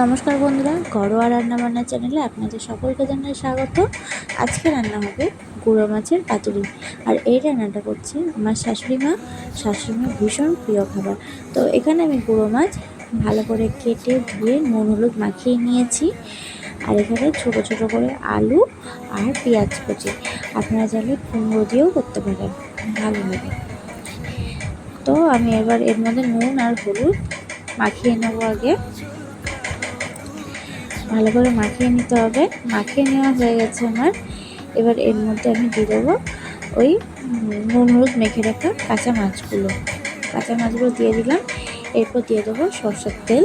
নমস্কার বন্ধুরা, ঘরোয়া রান্না বান্না চ্যানেলে আপনাদের সকলকে জানাই স্বাগত। আজকে রান্না হবে গুঁড়ো মাছের পাতুরি। আর এই রান্নাটা করছি আমার শাশুড়ি মা। শাশুড়ি মা ভীষণ প্রিয় খাবার। তো এখানে আমি গুঁড়ো মাছ ভালো করে কেটে ধুয়ে নুন, হলুদ মাখিয়ে নিয়েছি। আর এখানে ছোট ছোট করে আলু আর পেঁয়াজ কুচি। আপনারা চাইলে কুমড়ো দিয়েও করতে পারেন, ভালো লাগে। তো আমি এবার এর মধ্যে নুন আর হলুদ মাখিয়ে নেব আগে। ভালো করে মাখিয়ে নিতে হবে। মাখিয়ে নেওয়া হয়ে গেছে আমার। এবার এর মধ্যে আমি দিয়ে দেবো ওই নুন হলুদ মেখে রাখা কাঁচা মাছগুলো। কাঁচা মাছগুলো দিয়ে দিলাম। এরপর দিয়ে দেবো সর্ষের তেল।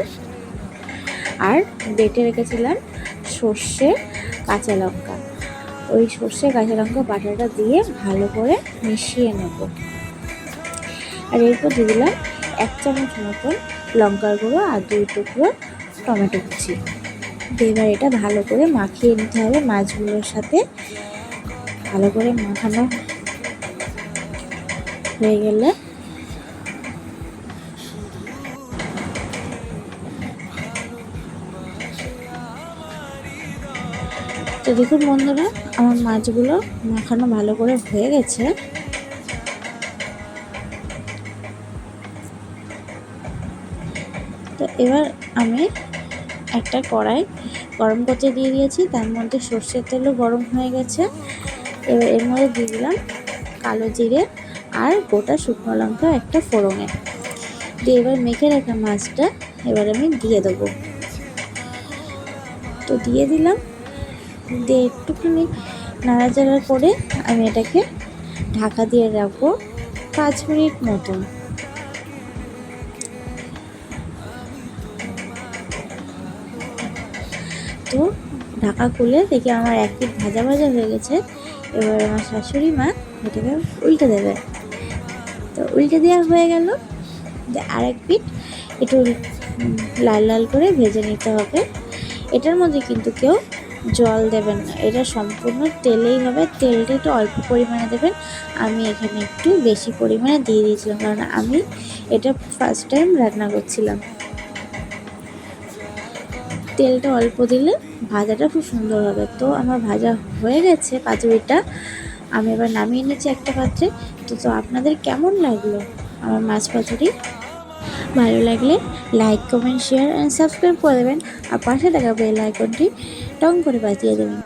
আর বেটে রেখেছিলাম সর্ষে কাঁচা লঙ্কা। ওই সর্ষে কাঁচা লঙ্কা বাটাটা দিয়ে ভালো করে মিশিয়ে নেব। আর এরপর দিয়ে দিলাম এক চামচ মতন লঙ্কার গুঁড়ো আর দুই টুকরো টমেটো কুচি। এবার এটা ভালো করে মাখিয়ে নিতে হবে মাছগুলোর সাথে। ভালো করে মাখানো হয়ে গেলে তো দেখুন বন্ধুরা, আমার মাছগুলো মাখানো ভালো করে হয়ে গেছে। তো এবার আমি একটা কড়াই গরম করতে দিয়ে দিয়েছি, তার মধ্যে সর্ষের তেলও গরম হয়ে গেছে। এবার এর মধ্যে দিয়ে দিলাম কালো জিরে আর গোটা শুকনো লঙ্কা একটা ফোড়নে। দিয়ে এবার মেখে রাখা মাছটা এবার আমি দিয়ে দেবো। তো দিয়ে দিলাম। দিয়ে একটুখানি নাড়াচাড়া করে আমি এটাকে ঢাকা দিয়ে রাখব পাঁচ মিনিট মতন। তো ঢাকা খুলে দেখি আমার এক পিঠ ভাজা ভাজা হয়ে গেছে। এবার আমার শাশুড়ি মা এটাকে উল্টে দেবে। তো উল্টে দেওয়া হয়ে গেল। আরেক পিঠ একটু লাল লাল করে ভেজে নিতে হবে। এটার মধ্যে কিন্তু কেউ জল দেবেন না। এটা সম্পূর্ণ তেলেই হবে। তেলটা একটু অল্প পরিমাণে দেবেন। আমি এখানে একটু বেশি পরিমাণে দিয়ে দিয়েছিলাম। কারণ আমি এটা ফার্স্ট টাইম রান্না করছিলাম। তেলটা অল্প দিলে ভাজাটা খুব সুন্দর হবে। তো আমার ভাজা হয়ে গেছে পাতুরিটা আমি এবার নামিয়ে নিচ্ছি একটা পাত্রে। তো তো আপনাদের কেমন লাগল আমার মাছ পাতুরি ভালো লাগলে like comment share and subscribe করে দেবেন। আর পাশে থাকা বেল আইকনটি টং করে বাজিয়ে দেবেন।